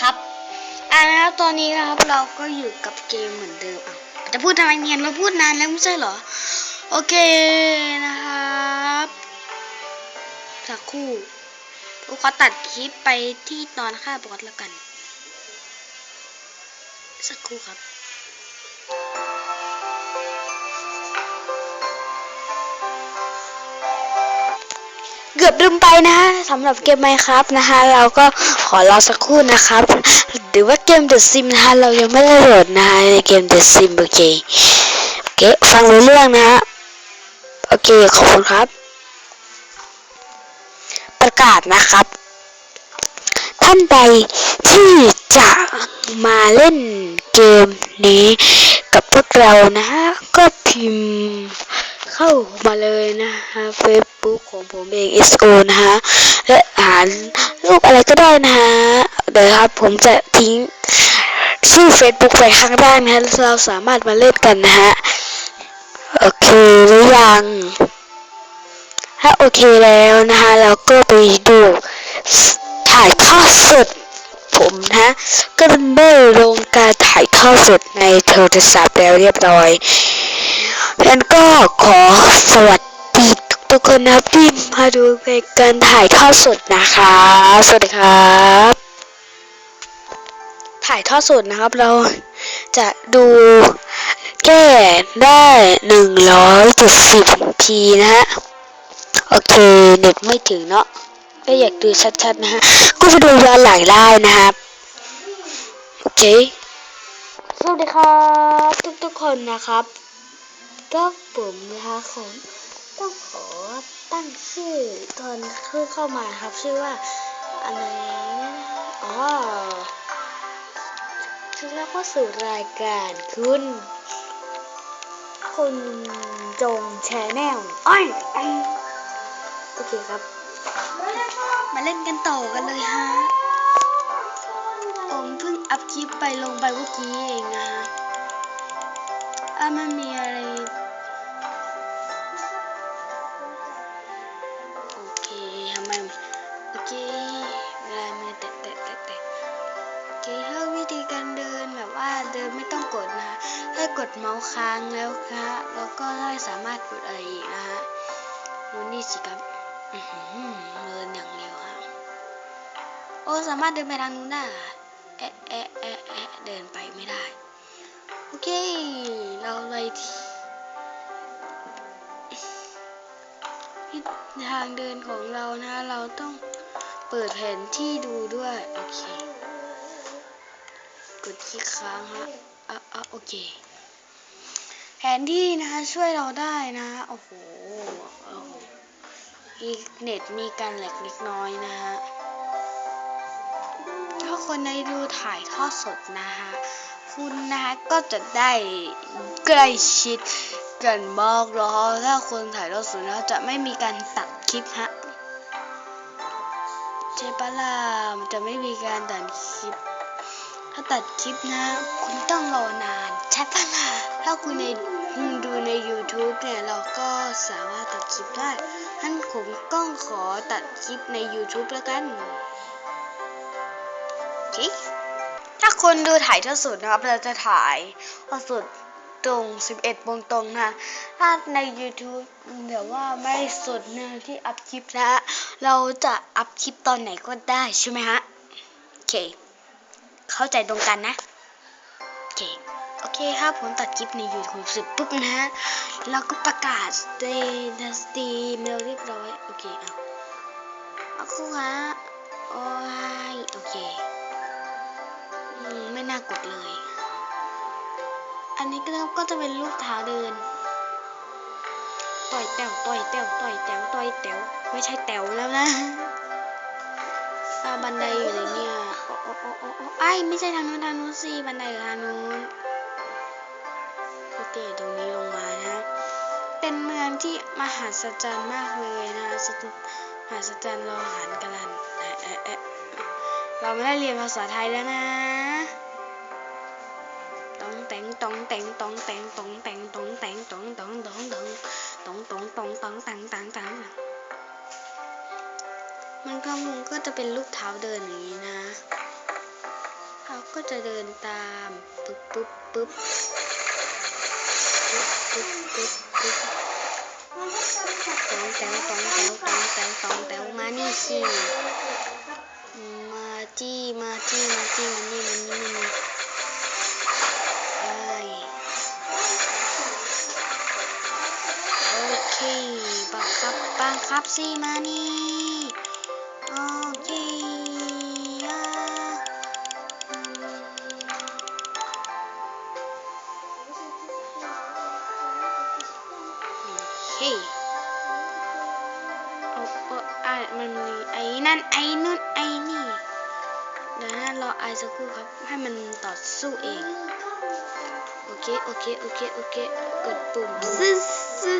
ครับอ่านะครับตอนนี้นะครับเราก็อยู่กับเกมเหมือนเดิมอะจะพูดทำไมเนียนเราพูดนานแล้วไม่ใช่เหรอ โอเคนะครับสักครู่ผมขอตัดคลิปไปที่ตอนค่าบอสแล้วกัน สักครู่ครับ เกือบลืมไปนะฮะสำหรับเกมไมครับนะคะเราก็ขอรอสักครู่นะครับหรือว่าเกม The Sim นะคะเรายังไม่ได้โหลดนะคะในเกม The Sim โอเคโอเคฟังรู้เรื่องนะฮะโอเคขอบคุณครับ ประกาศนะครับ ท่านใดที่จะมาเล่นเกมนี้ กับพวกเรานะฮะก็พิมพ์เข้ามาเลยนะฮะเฟ Facebook ของผมเอง SO นะฮะ และอ่านรูปอะไรก็ได้นะฮะ เดี๋ยวครับผมจะทิ้งชื่อ Facebook ไว้ข้างล่างนะฮะ เราสามารถมาเล่นกันนะฮะ โอเคหรือยัง ถ้าโอเคแล้วนะคะเราก็ไปดูถ่ายทอดสดผมนะก็ได้ลงการถ่ายทอดสดในโทรศัพท์แล้วเรียบร้อย แล้วก็ขอสวัสดี ทุกคนนะครับที่มาดูในการถ่ายทอดสดนะคะ สวัสดีครับ ถ่ายทอดสดนะครับเราจะดูแก้ได้หนึ่งร้อยเจ็ดสิบทีนะฮะ โอเคเน็ตไม่ถึงเนาะถ้าอยากดูชัดๆนะฮะ ก็ไปดูย้อนหลังได้นะครับ โอเค สวัสดีครับ ทุกๆคนนะครับ ก็ผมนะคะผม ต้องขอตั้งชื่อตอนขึ้นเข้ามาครับ ชื่อว่าอะไรนะอ๋อชื่อแล้วก็สู่รายการคุณ คุณจงแชนแนลอ้อยโอเคครับ มาเล่นกันต่อกันเลยฮะ ผมเพิ่งอัพคลิปไปลงไปเมื่อกี้เองนะฮะอะมันมีอะไร ต้องกดนะฮะถ้ากดเมาส์ค้างแล้วคะแล้วก็ได้สามารถกดอะไรอีกนะฮะดูนี่สิครับเดินอย่างเร็วฮะโอ้สามารถเดินไปทางนู้นได้อะแอะแอะแอะแอะเดินไปไม่ได้ โอเค เราเลยที่ทางเดินของเรานะ เราต้องเปิดแผนที่ดูด้วย โอเค กดคลิกค้างฮะ อะอะโอเค แผนที่นะคะช่วยเราได้นะโอ้โหอีกเน็ตมีการแหลกเล็กน้อยนะฮะถ้าคนในดูถ่ายทอดสดนะฮะคุณนะฮะก็จะได้ใกล้ชิดกันมากแล้วถ้าคนถ่ายทอดสดนะจะไม่มีการตัดคลิปฮะใช่ปะล่ะมันจะไม่มีการตัดคลิป ถ้าตัดคลิปนะ คุณต้องรอนาน ใช่ปะล่ะถ้าคุณในดูใน YouTube เนี่ยเราก็สามารถตัดคลิปได้ท่านผมก็ขอตัดคลิปใน YouTube แล้วกันโอเคถ้าคนดูถ่ายทอดสดนะครับ เราจะถ่ายทอดสดตรง 11โมงตรงนะถ้าใน YouTube เดี๋ยวว่าไม่สดนะที่อัพคลิปนะ เราจะอัพคลิปตอนไหนก็ได้ใช่ไหมฮะ โอเค เข้าใจตรงกันนะโอเคโอเคครับผมตัดคลิปใน YouTube เสร็จปุ๊บนะฮะเราก็ประกาศในดัสตีเมลเรียบร้อยโอเคเอาเอาคู่ฮะโอ้ยโอเคอืไม่น่ากดเลย อันนี้ก็ก็จะเป็นรูปเท้าเดินต่อยแต๋วต่อยแต๋วต่อยแต๋วต่อยแต๋วไม่ใช่แต๋วแล้วนะ อ่าบันไดอยู่เลยเนี่ยโอ้โอ้โอ้โอ้โอ้ไอ้ไม่ใช่ทางนู้นทางนู้นสิบันไดอยู่ทางนู้นโอเคตรงนี้ลงมานะเป็นเมืองที่มหัศจรรย์มากเลยนะสตุมหัศจรรย์รอหารกันลันเอ๊ะเอ๊ะเเราไม่ได้เรียนภาษาไทยแล้วนะตองแตงตองแตงตองแตงตอง มันก็มันก็จะเป็นรูปเท้าเดินอย่างนี้นะเขาก็จะเดินตามปึ๊บปึ๊บปึ๊บปึ๊บปึ๊บปึ๊บปึ๊บตองแตวตองแตวตองแตวตองแตวมานี่สิมาจี้มาจี้มาจี้มานี่มานี่มานี่ไอ้โอเคบังคับบังคับสิมานี่ เฮ้ยโอ้โอ้อะมันมีไอ้นั่นไอ้นู่นไอ้นี่เดี๋ยวนะรอไอสักครู่ครับ ให้มันต่อสู้เองโอเคโอเคโอเคโอเคกดปุ่มซึซึ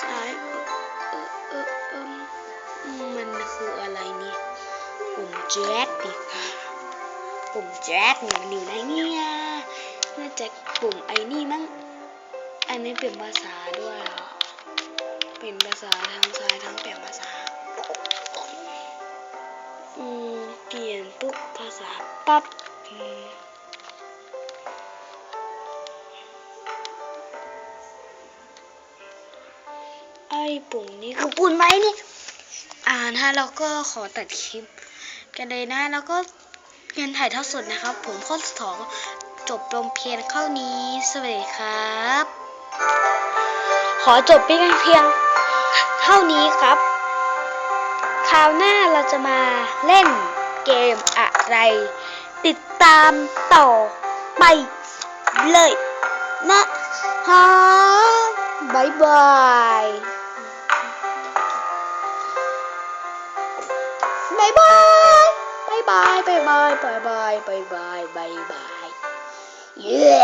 ซ้ายเออเออเอออืมมันคืออะไรเนี่ยปุ่มแจ็คดิปุ่มแจ็คเนี่ยมันอยู่ไหนเนี่ยน่าจะปุ่มไอ้นี่มั้งอันนี้เปลี่ยนภาษาด้วยเหรอเปลี่ยนภาษาทั้งซ้ายทั้งเปลี่ยนภาษา อืม เปลี่ยนปุ๊บภาษาปั๊บอืมไอ้ปุ่มนี้คือปุ่มไหมนี่ อ่านะเราก็ขอตัดคลิป กันเลยนะ แล้วก็เรียนถ่ายทอดสดนะครับ ผมข้อสองจบลงเพียงเท่านี้ สวัสดีครับ ขอจบเพียงเพียง เท่านี้ครับ คราวหน้าเราจะมาเล่นเกมอะไร ติดตามต่อไปเลยนะฮะบายบายบายบายบายบายบายบายบายบายบายบายบายเย้